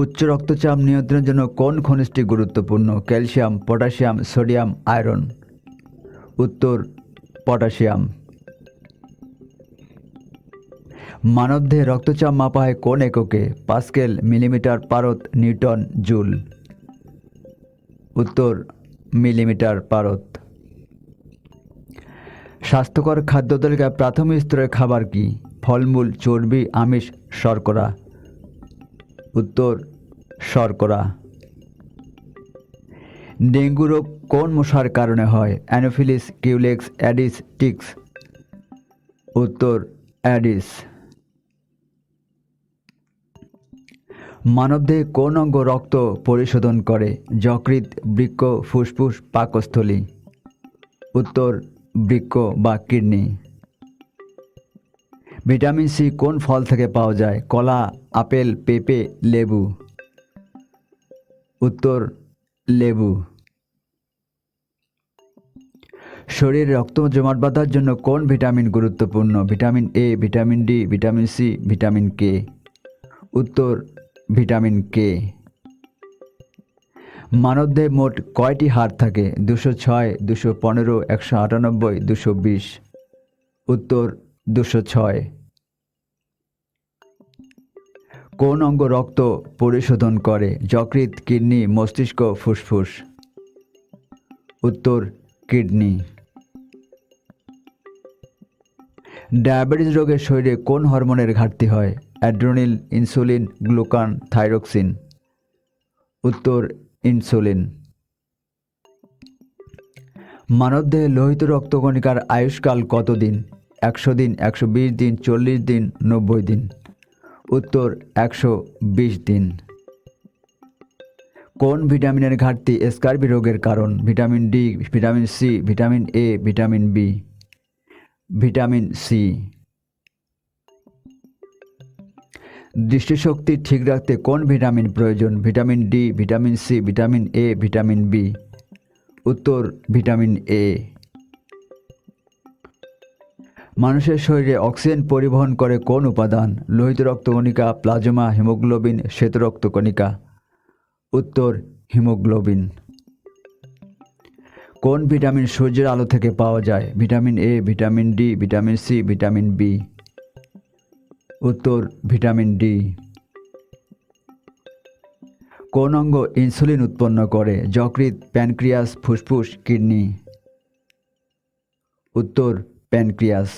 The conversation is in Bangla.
উচ্চ রক্তচাপ নিয়ন্ত্রণের জন্য কোন খনিজটি গুরুত্বপূর্ণ? Calcium, potassium, sodium, iron? উত্তর, পটাশিয়াম। মানবদেহে রক্তচাপ মাপা হয় কোন এককে? পাস্কেল, মিলিমিটার পারত নিউটন, জুল। উত্তর, মিলিমিটার পারত স্বাস্থ্যকর খাদ্য তালিকায় প্রাথমিক স্তরের খাবার কি? ফলমূল, চর্বি, আমিষ, শর্করা। উত্তর, শর্করা। ডেঙ্গু রোগ কোন মশার কারণে হয়? Anopheles, Culex, Aedes, ticks. উত্তর, অ্যাডিস। মানবদেহে কোন অঙ্গ রক্ত পরিশোধন করে? যকৃৎ, বৃক্ক, ফুসফুস, পাকস্থলী। উত্তর, বৃক্ক বা কিডনি। ভিটামিন সি কোন ফল থেকে পাওয়া যায়? কলা, আপেল, পেঁপে, লেবু। উত্তর, লেবু। শরীরে রক্ত জমাট বাঁধার জন্য কোন ভিটামিন গুরুত্বপূর্ণ? Vitamin A, vitamin D, vitamin C, vitamin K? উত্তর, ভিটামিন কে। মানবদেহে মোট কয়টি হাড় থাকে? দুশো ছয়, দুশো পনেরো, একশো আটানব্বই, দুশো বিশ। উত্তর, দুশো ছয়। কোন অঙ্গ রক্ত পরিশোধন করে? যকৃৎ, কিডনি, মস্তিষ্ক, ফুসফুস। উত্তর, কিডনি। ডায়াবেটিস রোগের শরীরে কোন হরমোনের ঘাটতি হয়? Adrenaline, insulin, glucan, thyroxine. উত্তর, ইনসুলিন। মানবদেহে লোহিত রক্তকণিকার আয়ুষ্কাল কতদিন? একশো দিন, একশো বিশ দিন, চল্লিশ দিন, নব্বই দিন। উত্তর একশো বিশ দিন। কোন ভিটামিনের ঘাটতি স্কার্বি রোগের কারণ? Vitamin D, vitamin C, vitamin A, vitamin B. Vitamin C. দৃষ্টিশক্তি ঠিক রাখতে কোন ভিটামিন প্রয়োজন? Vitamin D, vitamin C, vitamin A, vitamin B. উত্তর, ভিটামিন এ। মানুষের শরীরে অক্সিজেন পরিবহন করে কোন উপাদান? লোহিত রক্তকণিকা প্লাজমা, হিমোগ্লোবিন, শ্বেত রক্তকণিকা উত্তর, হিমোগ্লোবিন। কোন ভিটামিন সূর্যের আলো থেকে পাওয়া যায়? Vitamin A vitamin D vitamin C vitamin B উত্তর, ভিটামিন ডি কোন অঙ্গ ইনসুলিন উৎপন্ন করে? যকৃত প্যানক্রিয়াস, ফুসফুস, কিডনি। উত্তর প্যানক্রিয়াস